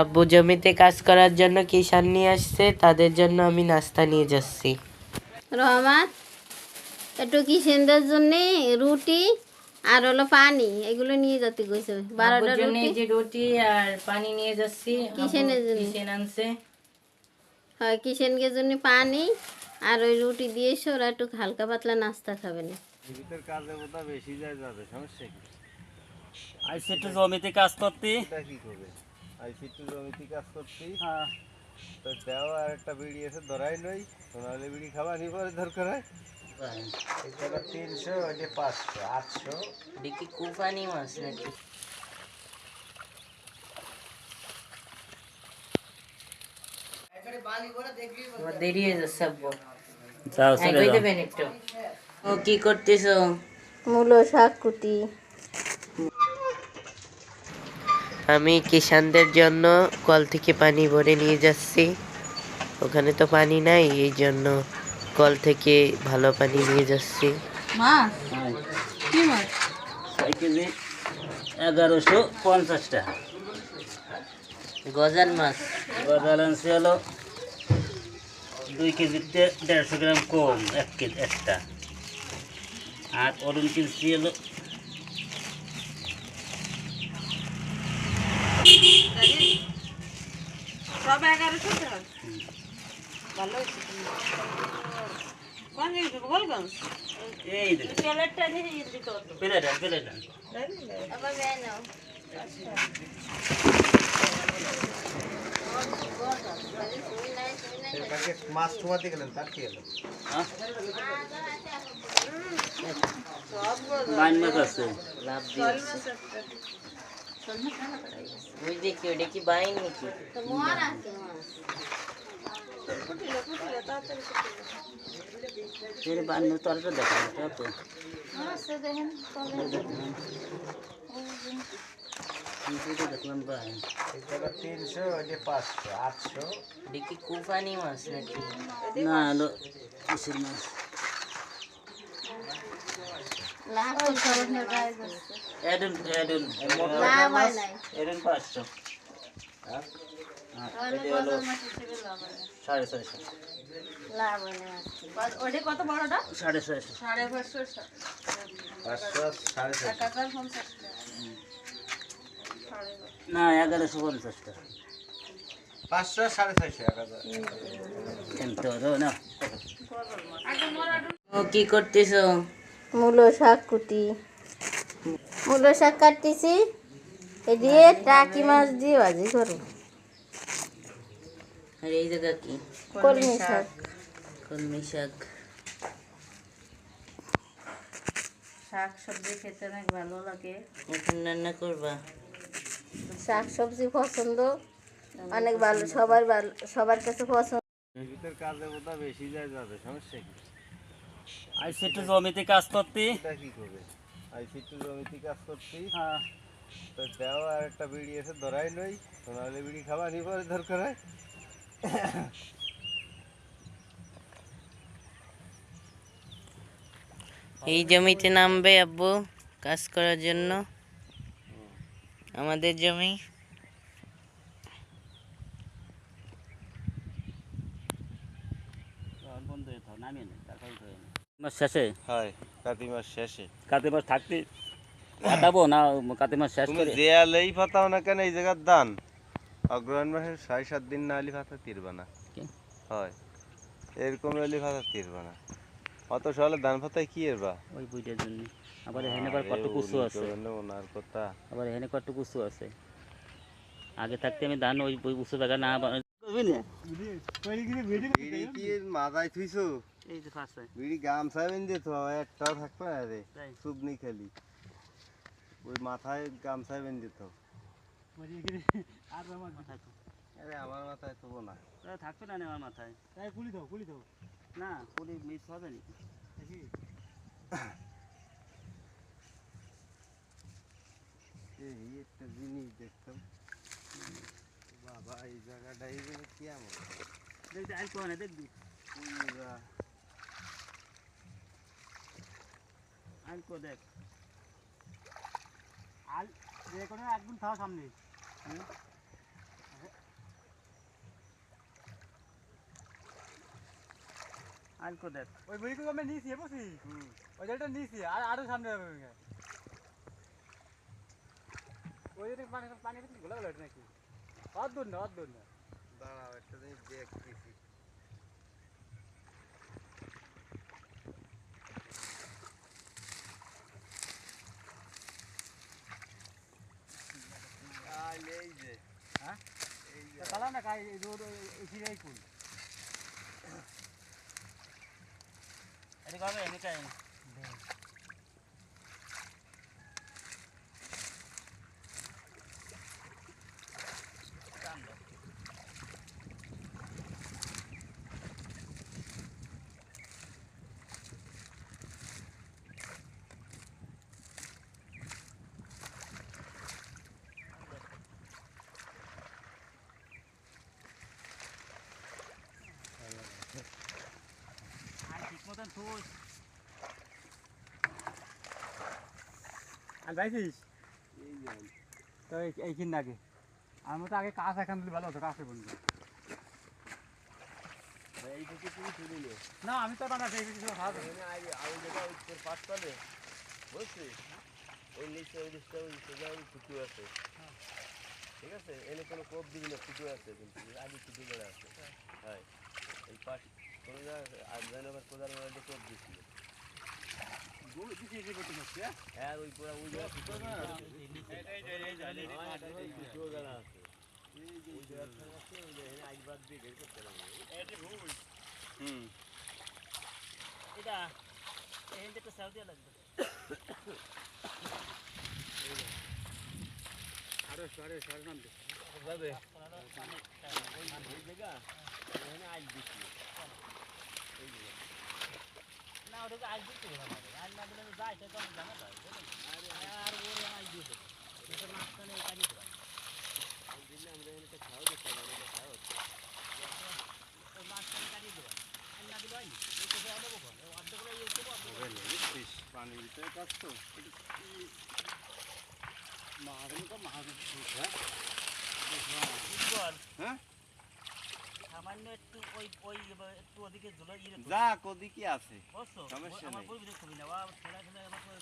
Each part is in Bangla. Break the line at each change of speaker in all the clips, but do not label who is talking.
আব্বু জমিতে কাজ করার জন্য কিষান নিয়ে আসছে তাদের জন্য আমি নাস্তা নিয়ে যাচ্ছি।
রহমান একটু কিষেনদের জন্য রুটি আর হলো পানি এগুলো নিয়ে যেতে কইছে। বারোটা রুটি।
যে রুটি আর পানি নিয়ে যাচ্ছি আব্বু
জন্য?
কিসেন আনছে।
হয় কিষেনকে জন্য পানি আর ওই রুটি দিয়ে ওরা একটু হালকা পাতলা নাস্তা খাবে না।
কাজে বোধ বেশি যায় যাবে সমস্যা কি?
আইসি একটু জমিতে কাজ করতে।
কি করবে? একটু জমিতে কাজ করছি
হ্যাঁ।
তো দেও আর একটা বিড়ি এসে ধরাই লই। সোনালি বিড়ি খাওয়া নি পরে দরকার হয়। এটা তিনশো ওইটা পাঁচশো আটশো।
দেখি কুফানি মাছ নাকি। আমার দেরি হয়ে যাচ্ছে আব্বু।
যাও চলে যাও।
একটু। ও কি করতেছো?
মূলো শাক কুটি।
আমি কিষানদের জন্য কল থেকে পানি ভরে নিয়ে যাচ্ছি। ওখানে তো পানি নাই এই জন্য কল থেকে ভালো পানি নিয়ে যাচ্ছি।
এগারোশো পঞ্চাশ টাকা।
গজার মাছ।
গজাল আনছি হলো দুই কেজিতে দেড়শো গ্রাম কম এক কেজি একটা। আর অরুণ কিনছি হলো এই দেখো। প্লেট আন, প্লেট আন।
কালকে মাছ ঠোয়াতে গেলেন তার কি হলো?
হ্যাঁ? মাছ আছে।
লাভ দিয়েছে ওই দেখি ওটা কি বাইন নাকি
এর বাইন মাছ তরটা দেখা যাচ্ছে তো নিচেটা দেখলাম বাইন
এটা তিনশো ওইটা পাঁচশো আটশো
দেখি কুফানি মাছ নাকি
না হলো কিসের মাছ এডুন এডুন এডুন পাঁচশো সাড়ে ছয়শো সাড়ে ছয়শো
সাড়ে
না এগারোশো পঞ্চাশ টাকা
পাঁচশো সাড়ে ছয়শো
ও কি করতেছো?
মূলো শাক কুটি। মূলো শাক কাটতেছি এ দিয়ে টাকি মাছ দিয়ে ভাজি করো
আর এই জায়গা কি?
কলমি শাক।
কলমি শাক।
শাক সবজি খেতে অনেক ভালো লাগে।
এখন রান্না করবা?
শাক সবজি পছন্দ অনেক ভালো সবার ভালো সবার কাছে পছন্দ।
কাজে বেশি যায় যাবে সমস্যা কি?
আইসি একটু জমিতে কাজ করতে।
কি করবে? আইসি একটু জমিতে কাজ করছি
হ্যাঁ।
তো দেও আর একটা বিড়ি এসে ধরাই লই সোনালি বিড়ি খাওয়া নি পরে দরকার হয়।
এই জমিতে নামবে আব্বু কাজ করার জন্য। আমাদের জমি।
নামিয়ে নে তারপর। মাস শেষে?
হয় কাতি মাস শেষে।
কাতে মাস থাকতে কাটাবো না কাতে মাস শেষ
তুমি
করে?
যে আলেই ফাতাও না কেন এই জায়গার দান? অগ্রহণ মাসের ছয় সাত দিন না আলি ফাতা তিরবা না। হয় এরকম আলি ফাতা তিরবা না। অত সকালে ধান ফাতায় কি এরবা?
ওই বুইটার জন্য। আবার এখানে আবার কত কুসু আছে।
ওনার কথা।
আবার এখানে কত কুসু আছে। আগে থাকতে আমি ধান ওই উঁচু জায়গা না
মাথায় থুইছো?
এই যে ফার্স্ট
বিড়ি গামছা বেঁধে তো একটাও থাকবে না রে।
তাই।
চুবনি খালি। ওই মাথায় গামছা বেঁধে তো। আরে আমার মাথায় তবু না
থাকবে না আমার মাথায়। পুলি দাও পুলি দাও। না পুলি মিস হবে না।
এই একটা জিনিস দেখতাম। বাবা এই জায়গাটা কি এমন।
দেখ দেখ আইকো না দেখবি আলকো দেখ আল রেকর্ডে একদম থাও সামনে আলকো দেখ
ওই বইগুলো আমি নিয়েছি বসি ওই যেটা নিয়েছি আর আরো সামনে হবে ওই পানি পানি গোলা গোলা নাকি অদ্দূর না অদ্দূর না
দাঁড়াও একটা জিনিস দেখতেছি
চালা না কাজ রোড এই কুল
এটা কবে এনে। আয়
আর যাইছিস তো এই- এইখিন নাকি আমার মতো আগে কাজ এখান দিলে ভালো হতো কাছে বন্ধু। না, আমি তো সেই কিছু ভালো
আই যেটা উত্তর পাট পাবে বুঝছিস ওই নিচে ওই দিকটা ওই সোজা ওই আছে ঠিক আছে? এনে কোনো কোপ দিবি না আছে কিন্তু, আগে ফুটু করে আছে হয়। এই পাশ কোনো আবার দিচ্ছিল হ্যাঁ ওই পুরা ওই জায়গা আছে হুম
এটা এখান থেকে সাউদি লাগবে
আরও সরে সরে নাম দে
আজ
না ওটাকে আজ দিতে আর না দিলে তো সেটা আমি জানা যায়? আর ওরে আজ সেটার মাঝখানে এই কাজই দেবো
দিলে আমরা এখানে খাওয়া দিচ্ছি আমাদের খাওয়া হচ্ছে
মাঝখানে কাটিয়ে দেবো না দিলে হয়নি তো
পানির ভিতরে কাজ তো
মাহাজন তো মাহাজন
বল
হ্যাঁ?
সামান্য একটু ওই ওই একটু ওদিকে ইয়ে করবি।
আছে
বুঝছ?
সমস্যা নেই।
বই দেখতে হবে না বা ছেড়া ছেড়া আমার তো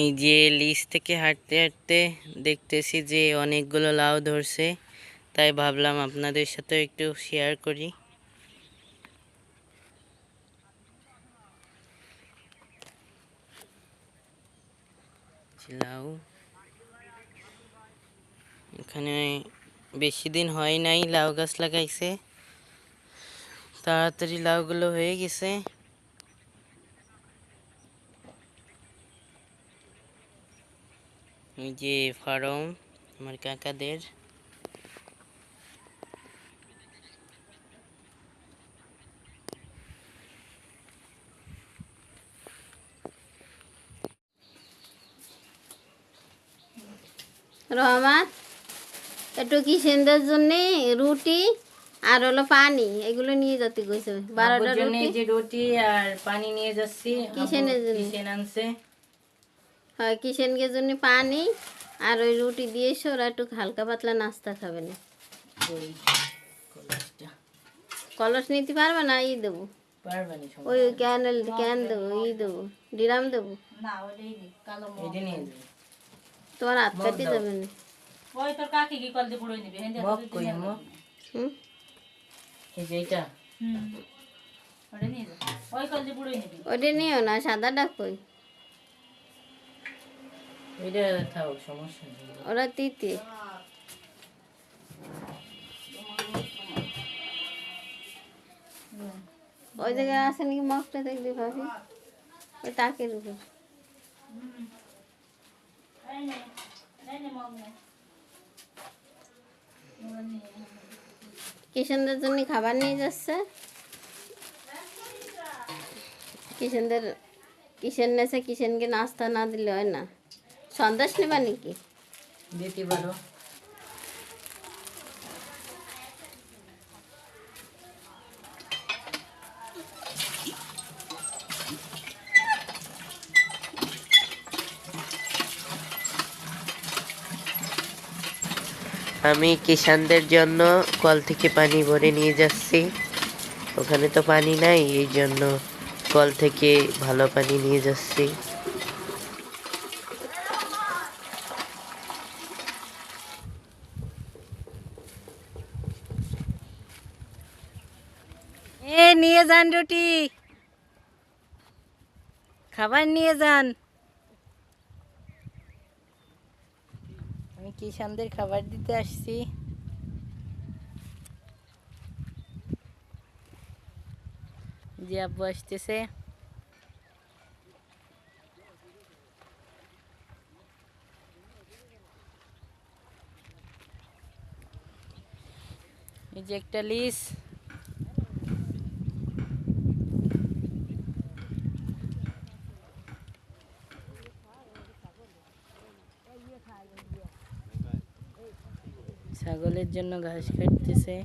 এই যে লিস থেকে হাঁটতে হাঁটতে দেখতেছি যে অনেকগুলো লাউ ধরছে, তাই ভাবলাম আপনাদের সাথে একটু শেয়ার করি। লাউ এখানে বেশি দিন হয় নাই লাউ গাছ লাগাইছে। তাড়াতাড়ি লাউগুলো হয়ে গেছে। যে ফার্ম আমার কাকাদের।
রহমান একটু কিষেনদের জন্য রুটি আর হলো পানি এগুলো নিয়ে যেতে কইছে। বারোটা রুটি?
আর পানি নিয়ে যাচ্ছি
কিসেনের জন্য?
কিসেন আনছে?
হয় কিষেনকে জন্য পানি আর ওই রুটি দিয়ে এসে ওরা একটু হালকা পাতলা নাস্তা খাবে না। কলস নিতে পারবে না? ই দেবো। ওই ক্যানেল ক্যান দেবো ই দেবো ডিরাম দেবো।
নিয়ে যাব
তোমার হাত কাটি। যাবে না?
মগ কই মগ?
হুম?
এই যে এটা
ওটা নিও না সাদাটা কই? ওরা তিতে ওই জায়গায় আছে নাকি মগটা দেখবি ভাবি? ওই তাকের উপর কিষেনদের জন্য খাবার নিয়ে যাচ্ছে। কিষেনদের, কিষেন নেছে, কিষেনকে নাস্তা না দিলে হয় না। সন্দেশ নেবা নাকি?
দিতে পারো আমি কিষানদের জন্য কল থেকে পানি ভরে নিয়ে যাচ্ছি। ওখানে তো পানি নাই এই জন্য কল থেকে ভালো পানি নিয়ে যাচ্ছি।
যান রুটি। খাবার নিয়ে যান। আমি কিষানদের খাবার দিতে আসছি। জি, আব্বু আসতেছে। এই যে একটা লিস। ছাগলের জন্য ঘাস কাটতেছে।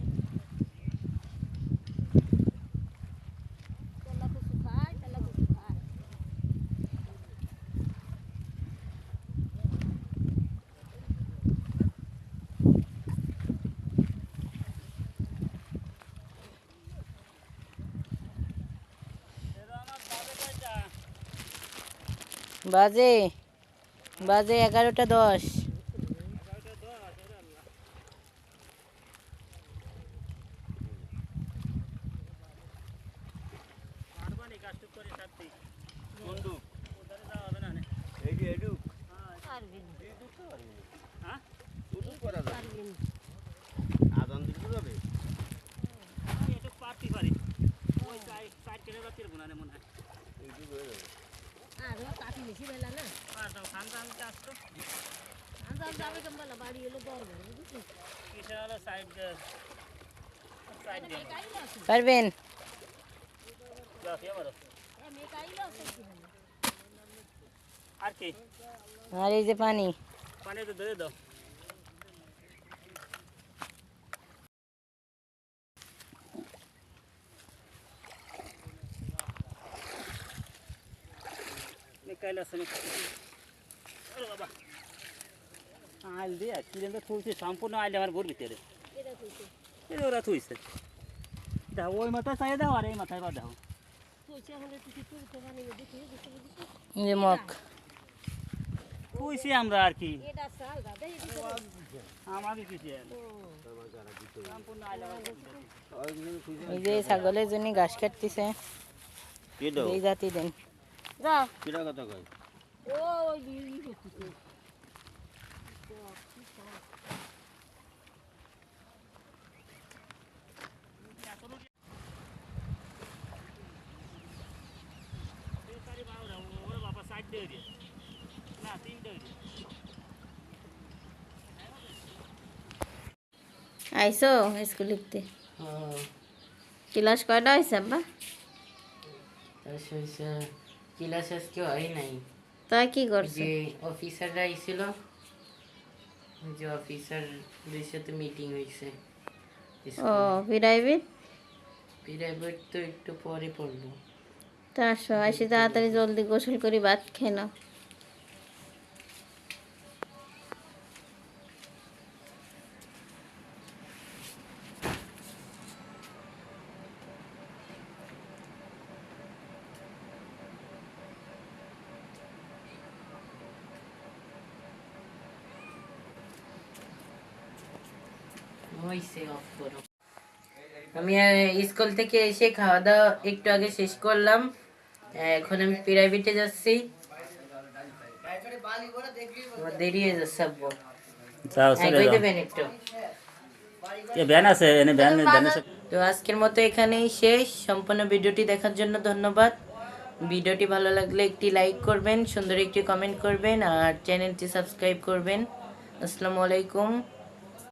বাজে বাজে এগারোটা দশ
এই যে এডুক উদুক যাবে। হয়ে। যাবে।
পারবেন?
আর কি?
আর এই যে পানি।
পানি তো দিয়ে দাও। নিকাইলে আছে আরে বাবা। আইল দিয়ে কিরেন থুইছে সম্পূর্ণ আইলে আমার ঘুর ভিতরে। এটা ওরা থুইছে। দাও ওই মাথায় চাই দাও আর এই মাথায় বা আমরা আর কি।
এই যে ছাগলের জন্য ঘাস কাটতেছে।
কি
এই জাতি দেন
কিরা কথা
না
আইসো স্কুল লিখতে। ক্লাস কয়টা হয়েছে আব্বা?
ক্লাস আজকে হয় নাই
তাই কি করছে
যে অফিসাররা আইছিল যে অফিসারদের সাথে মিটিং হয়েছে
ও প্রাইভেট
প্রাইভেট তো একটু পরে পড়ব
তা আসো আসি তাড়াতাড়ি জলদি গোসল করি ভাত খেয়ে নাও
হয়েছে অফ করো আমি স্কুল থেকে এসে খাওয়া দাওয়া একটু আগে শেষ করলাম। এখন আমি প্রাইভেটে যাচ্ছি। দেরি হয়ে যাচ্ছে আব্বু। হ্যাঁ, তো আজকের মতো এখানেই শেষ। সম্পূর্ণ ভিডিওটি দেখার জন্য ধন্যবাদ। ভিডিওটি ভালো লাগলে একটি লাইক করবেন সুন্দর একটি কমেন্ট করবেন আর চ্যানেলটি সাবস্ক্রাইব করবেন। আসসালামু আলাইকুম।